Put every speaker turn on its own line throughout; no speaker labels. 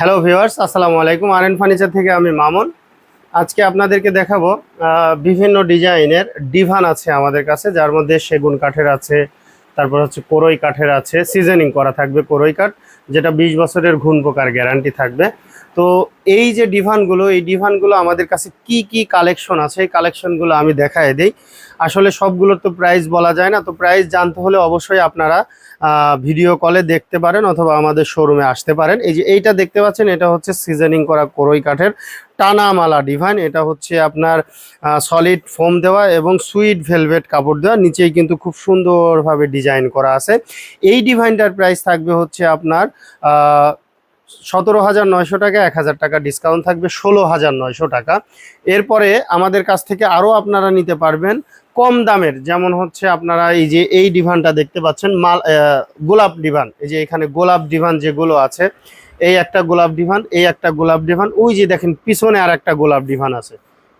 Hello viewers আসসালামু আলাইকুম আর N furniture থেকে আমি মামুন। আজকে আপনাদেরকে দেখাবো বিভিন্ন ডিজাইনের ডিভান আছে আমাদের কাছে, যার মধ্যে সেগুন কাঠের আছে, তারপর হচ্ছে কোরই কাঠের আছে, সিজনিং করা থাকবে কোরই কাঠ, যেটা বিশ বছরের ঘুণ পোকার গ্যারান্টি থাকবে। তো এই যে ডিভানগুলো, এই ডিভানগুলো আমাদের কাছে কি কি কালেকশন আছে? এই কালেকশনগুলো আমি দেখায় দিই। আসলে সবগুলোর তো প্রাইস বলা যায় না, তো প্রাইস জানতে হলে অবশ্যই আপনারা ভিডিও কলে দেখতে পারেন অথবা আমাদের শোরুমে আসতে পারেন। এই যে এইটা দেখতে পাচ্ছেন, এটা হচ্ছে সিজনিং করা কোরই কাঠের টানা মালা ডিভাইন। এটা হচ্ছে আপনার সলিড ফোম দেওয়া এবং সুইট ভেলভেট কাপড় দেওয়া। নিচেই কিন্তু খুব সুন্দরভাবে ডিজাইন করা আছে। এই ডিভাইনটার প্রাইস থাকবে হচ্ছে আপনার সতেরো হাজার নয়শো টাকা, এক হাজার টাকা ডিসকাউন্ট থাকবে, ষোলো হাজার নয়শো টাকা। এরপরে আমাদের কাছ থেকে আরও আপনারা নিতে পারবেন কম দামের, যেমন হচ্ছে আপনারা এই যে এই ডিভানটা দেখতে পাচ্ছেন, মাল গোলাপ ডিভান। এই যে এখানে গোলাপ ডিভান যেগুলো আছে, এই একটা গোলাপ ডিভান, এই একটা গোলাপ ডিভান, ওই যে দেখেন পিছনে আর একটা গোলাপ ডিভান আছে।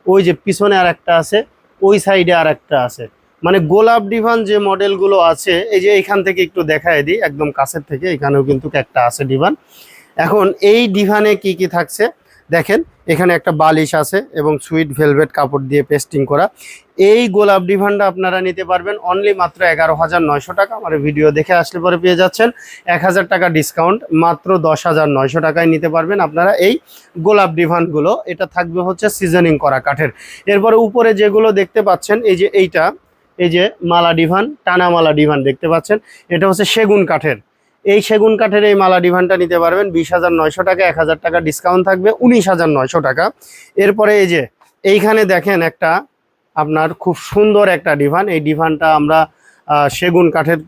ওই যে পিছনে আর একটা আছে, ওই সাইডে আর একটা আছে। মানে গোলাপ ডিভান যে মডেলগুলো আছে, এই যে এখান থেকে একটু দেখায় দিই, একদম কাছের থেকে, এখানেও কিন্তু একটা আছে ডিভান। এখন এই ডিভানে কি কি থাকছে? দেখেন, এখানে একটা বালিশ আছে এবং সুইট ভেলভেট কাপড় দিয়ে পেস্টিং করা। এই গোলাপ ডিভানটা আপনারা নিতে পারবেন অনলি মাত্র এগারো হাজার নয়শো টাকা। আমার ভিডিও দেখে আসলে পরে পেয়ে যাচ্ছেন। এক হাজার টাকা ডিসকাউন্ট, মাত্র দশ হাজার নয়শো টাকায় নিতে পারবেন আপনারা এই গোলাপ ডিভানগুলো। এটা থাকবে হচ্ছে সিজনিং করা কাঠের। এরপরে উপরে যেগুলো দেখতে পাচ্ছেন, এই যে এইটা, এই যে মালা ডিভান, টানা মালা ডিভান দেখতে পাচ্ছেন। এটা হচ্ছে সেগুন কাঠের। এই সেগুন কাঠের এই মালা ডিভানটা নিতে পারবেন বিশ হাজার নয়শো টাকা, এক হাজার টাকা ডিসকাউন্ট থাকবে, উনিশ হাজার নয়শো টাকা। এরপরে এই যে, এইখানে দেখেন একটা আপনার খুব সুন্দর একটা ডিভান। এই ডিভানটা আমরা সেগুন কাঠের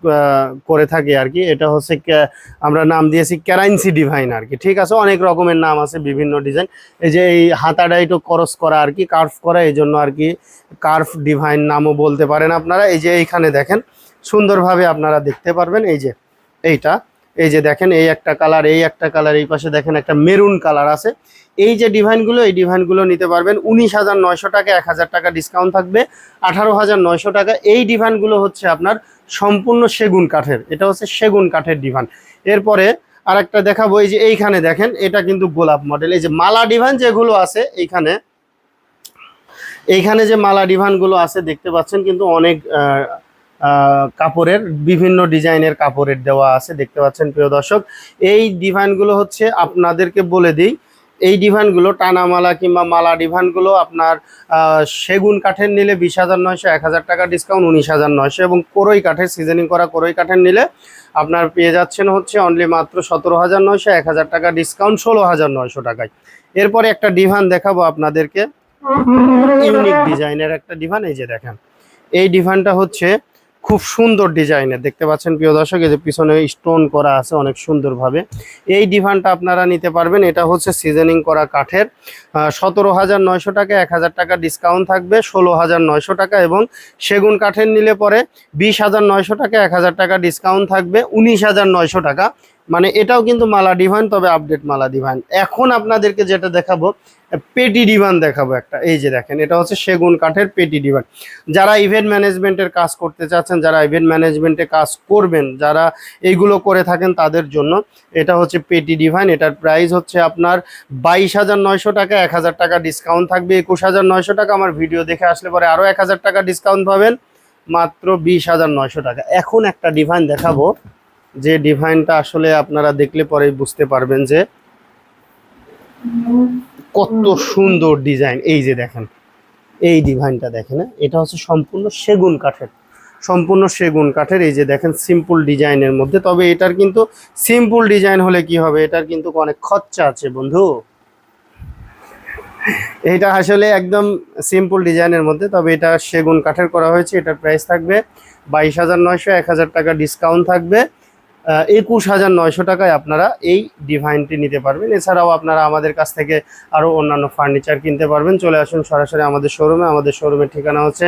করে থাকি আর কি। এটা হচ্ছে আমরা নাম দিয়েছি ক্যারাইন্সি ডিভাইন আর কি। ঠিক আছে, অনেক রকমের নাম আছে, বিভিন্ন ডিজাইন। এই যে এই হাতাটা একটু করস করা আর কি কার্ভ করা, এই জন্য আর কি কার্ভ ডিভাইন নামও বলতে পারেন আপনারা। এই যে এইখানে দেখেন, সুন্দরভাবে আপনারা দেখতে পারবেন। এই যে, এইটা। এই যে দেখেন, এই একটা কালার এই একটা কালার এই পাশে দেখেন একটা মেরুন কালার আছে। এই যে ডিভাইনগুলো এই ডিভাইনগুলো নিতে পারবেন উনিশ হাজার নয়শো টাকা, এক হাজার টাকা ডিসকাউন্ট থাকবে, আঠারো হাজার নয়শো টাকা। এই ডিভাইনগুলো হচ্ছে আপনার সম্পূর্ণ সেগুন কাঠের, এটা হচ্ছে সেগুন কাঠের ডিভান এরপরে আর একটা দেখাবো, এই যে এইখানে দেখেন, এটা কিন্তু গোলাপ মডেল এই যে মালা ডিভান যেগুলো আছে এইখানে এইখানে যে মালা ডিভানগুলো আছে, দেখতে পাচ্ছেন কিন্তু অনেক কাপড়ের, বিভিন্ন ডিজাইনের কাপড়ের দেওয়া আছে, দেখতে পাচ্ছেন প্রিয় দর্শক। এই ডিভাইনগুলো হচ্ছে আপনাদেরকে বলে দিই, এই ডিভাইনগুলো টানা মালা কিংবা মালা ডিভাইনগুলো আপনার সেগুন কাঠের নিলে বিশ হাজার নয়শো, এক হাজার টাকা ডিসকাউন্ট উনিশ হাজার নয়শো এবং কোরই কাঠের সিজনিং করা কোরই কাঠের নিলে আপনার পেয়ে যাচ্ছেন হচ্ছে অনলি মাত্র সতেরো হাজার নয়শো, এক হাজার টাকা ডিসকাউন্ট ষোলো হাজার নয়শো টাকায়। এরপরে একটা ডিভান দেখাবো আপনাদেরকে। ইউনিক ডিজাইনের একটা ডিভান এই যে দেখেন। এই ডিভানটা হচ্ছে খুব সুন্দর ডিজাইনের। দেখতে পাচ্ছেন প্রিয় দর্শক, এই যে পিছনে স্টোন করা আছে অনেক সুন্দরভাবে। এই ডিভানটা আপনারা নিতে পারবেন। এটা হচ্ছে সিজনিং করা কাঠের। সতেরো হাজার নয়শো টাকা, এক হাজার টাকা ডিসকাউন্ট থাকবে, ষোলো হাজার নয়শো টাকা এবং সেগুন কাঠের নিলে পরে বিশ হাজার নয়শো টাকা, এক হাজার টাকা ডিসকাউন্ট থাকবে, উনিশ হাজার নয়শো টাকা। মানে এটাও কিন্তু মালা ডিভাইন তবে আপডেট মালা ডিভাইন এখন আপনাদেরকে যেটা দেখাবো, পেটি ডিভান দেখাবো একটা। এই যে দেখেন, এটা হচ্ছে সেগুন কাঠের পেটি ডিভান যারা ইভেন্ট ম্যানেজমেন্টের কাজ করতে চাচ্ছেন, যারা ইভেন্ট ম্যানেজমেন্টে কাজ করবেন, যারা এইগুলো করে থাকেন তাদের জন্য এটা হচ্ছে পেটি ডিভাইন এটার প্রাইস হচ্ছে আপনার বাইশ হাজার নয়শো টাকা, এক হাজার টাকা ডিসকাউন্ট থাকবে, একুশ হাজার নয়শো টাকা। আমার ভিডিও দেখে আসলে পরে আরও এক হাজার টাকা ডিসকাউন্ট পাবেন, মাত্র বিশ হাজার নয়শো টাকা। এখন একটা ডিভাইন দেখাবো। যে ডিভাইনটা আসলে আপনারা দেখলে পরেই বুঝতে পারবেন যে কত সুন্দর ডিজাইন। এই যে দেখেন, এই ডিভাইনটা দেখেন হ্যাঁ? এটা হচ্ছে সম্পূর্ণ সেগুন কাঠের, সম্পূর্ণ সেগুন কাঠের, এই যে দেখেন সিম্পল ডিজাইনের মধ্যে। তবে এটার কিন্তু সিম্পল ডিজাইন হলে কি হবে? এটার কিন্তু অনেক খরচা আছে বন্ধু। এটা আসলে একদম সিম্পল ডিজাইনের মধ্যে, তবে এটা সেগুন কাঠের করা হয়েছে। এটার প্রাইস থাকবে বাইশ হাজার নয়শো এক হাজার টাকা ডিসকাউন্ট থাকবে। একুশ হাজার নয়শো টাকায় আপনারা এই ডিভাইনটি নিতে পারবেন। এছাড়াও আপনারা আমাদের কাছ থেকে আরও অন্যান্য ফার্নিচার কিনতে পারবেন। চলে আসুন সরাসরি আমাদের শোরুমে আমাদের শোরুমের ঠিকানা হচ্ছে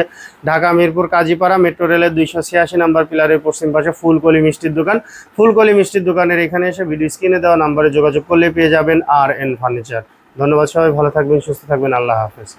ঢাকা মিরপুর কাজীপাড়া মেট্রো রেলের দুইশো ছিয়াশি নাম্বার পিলারের পশ্চিম পাশে ফুলকলি মিষ্টির দোকান। ফুলকলি মিষ্টির দোকানের এখানে এসে ভিডিও স্ক্রিনে দেওয়া নাম্বারে যোগাযোগ করলে পেয়ে যাবেন আর এন ফার্নিচার ধন্যবাদ সবাই, ভালো থাকবেন, সুস্থ থাকবেন। আল্লাহ হাফেজ।